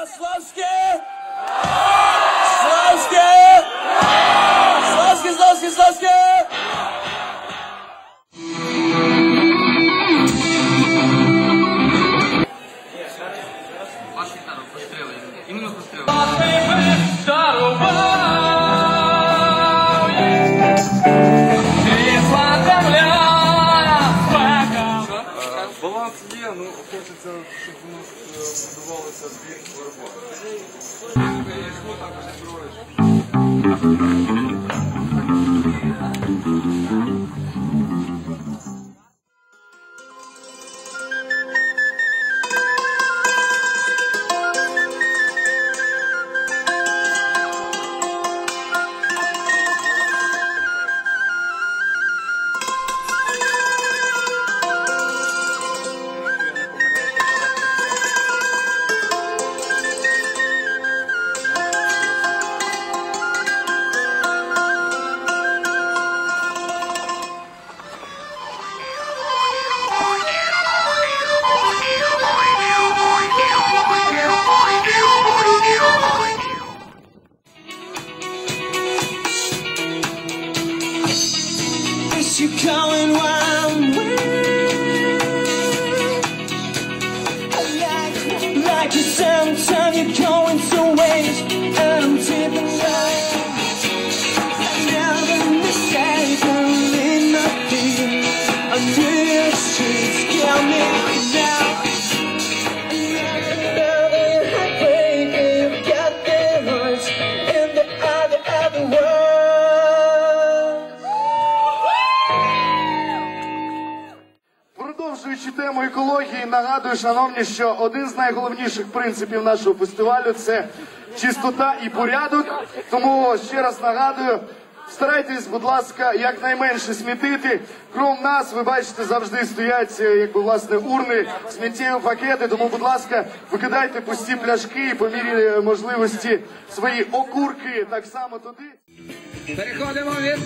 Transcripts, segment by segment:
на Славське! Славське! Славське, Славське, Славське! Thank you. Like, sometime you're going to waste, and I'm tipping. Нагадую, шановні, що один з найголовніших принципів нашого фестивалю це чистота і порядок. Тому ще раз нагадую. Старайтесь, будь ласка, якнайменше смітити. Крім нас, ви бачите, завжди стоять е, якби власне урни, сміттєві пакети. Тому, будь ласка, викидайте пусті пляшки і по мірі е, можливості свої окурки так само туди. Переходимо від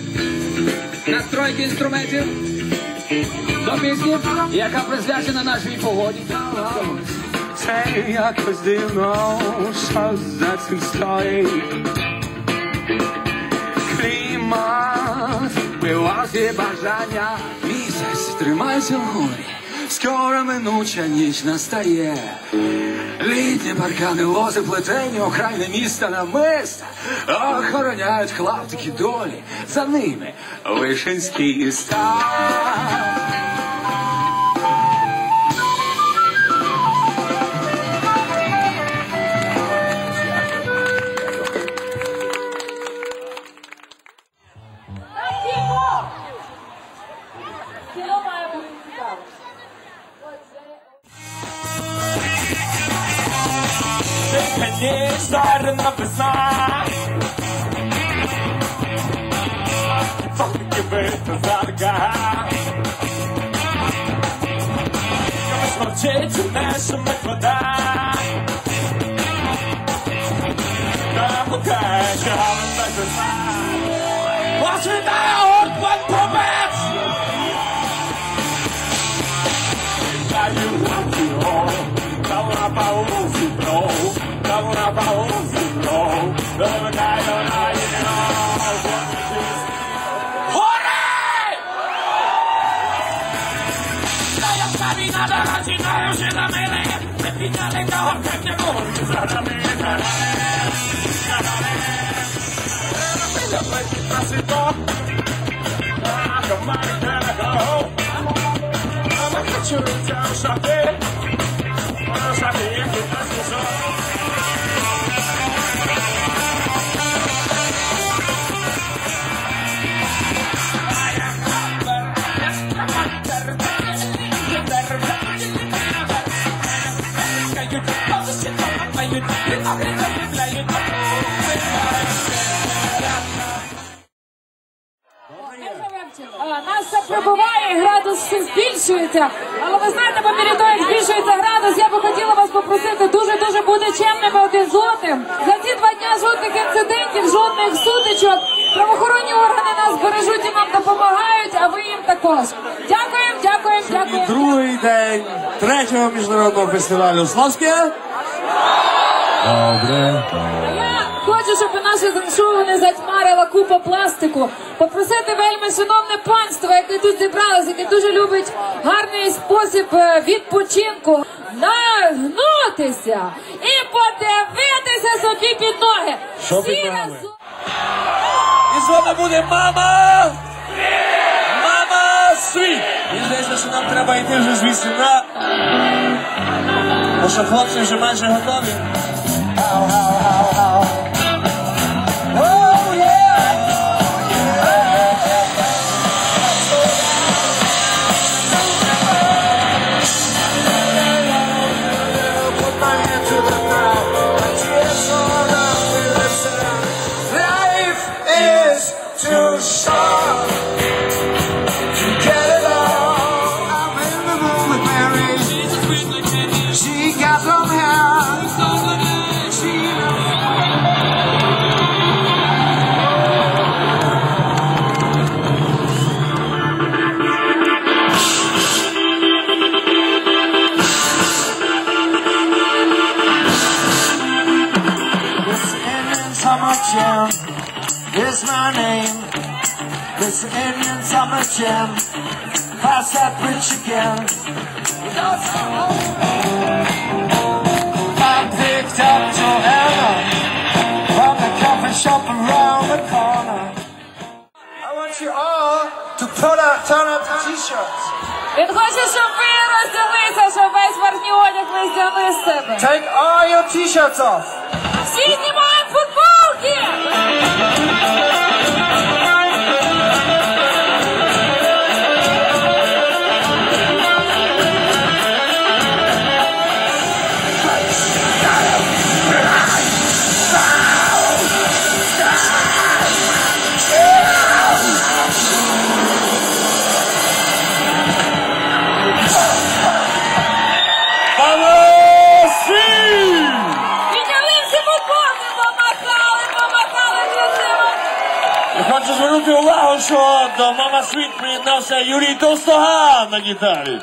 настройки інструментів до пісні, яка присвячена нашій погоді. Це якось дивно, що за цим стоїть. Клімат, вилазі бажання. Місяць тримається вгорі, скоро минуча ніч настає. Літні паркани, лози плетені, окраїни міста на миста охороняють клаптики долі, за ними вишинський став. pensar cá. Mas maltete mexe me acordar. Como que já vai pensar? Was wird da und was probiert? Da you love you all. Da war bei uns die Frau. Da war bei uns die Frau. Da war кабіна дорожі, знаю, що на мене, не підняли того, як не було, і за нами, за нами, за нами. Я пойду на світок, а Нас це прибуває, градус все збільшується. Але ви знаєте, по мірі того, як збільшується градус, я би хотіла вас попросити дуже-дуже бути чемними один з одним. За ці два дня жодних інцидентів, жодних сутичок. Правоохоронні органи нас бережуть і нам допомагають, а ви їм також. Дякуємо, дякуємо, дякуємо. Другий день третього міжнародного фестивалю Славське. Добре. Хочу, щоб наше шоу не затьмарила купа пластику. Попросити вельми шановне панство, яке тут зібралося, яке дуже любить гарний спосіб е, відпочинку, нагнутися і подивитися собі під ноги. Що під ногами? І з вами буде мама! Мама світ! І здається, що нам треба йти вже звідси на... Бо що хлопці вже майже готові. Oh, Indian summer jam. Pass that bridge again. I picked up Joanna from the coffee shop around the corner. I want you all to put out, turn up the t-shirts. Він хоче, щоб ви розділися, щоб весь верхній одяг ви зняли з себе. Take all your t-shirts off. Всі знімаємо Що до Мама Світ приєднався Юрій Толстоган на гітарі.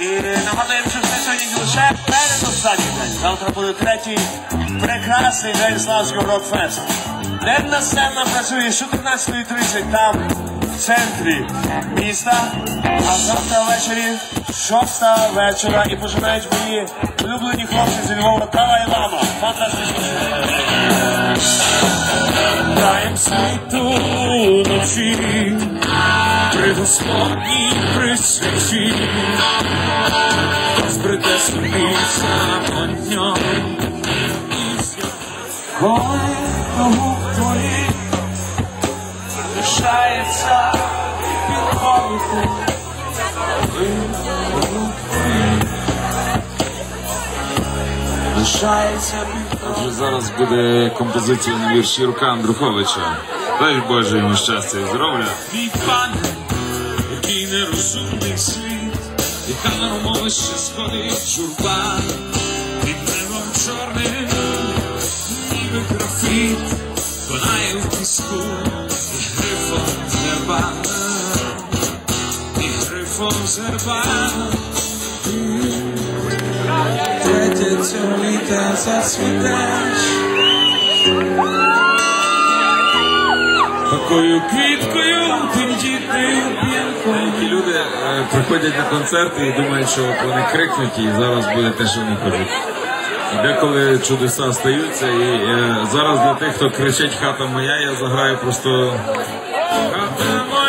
І нагадуємо, що це сьогодні лише передостанній день. Завтра буде третій прекрасний день Славського рок-фесту. Денна сцена працює з 14.30 там, в центрі міста, а завтра ввечері, 6 вечора, і пожинають мої улюблені хлопці зі Львова Кава і Лама. Фантастичні. Zadajem svetu noći Predoslovni presveći Отже, зараз буде композиція на вірші Рука Андруховича. Дай Боже йому щастя і здоров'я. Мій пане, який нерозумний світ, яка на ромовище сходить журба, під небом чорним, ніби графіт, конає в піску, і грифом з герба, і грифом герба. Третє цього літа зацвітеш, такою квіткою, п'янкою. І люди е, приходять на концерти і думають, що от вони крикнуть і зараз буде те, що вони. І Деколи чудеса стаються, і е, зараз для тих, хто кричить хата моя, я заграю просто Хата моя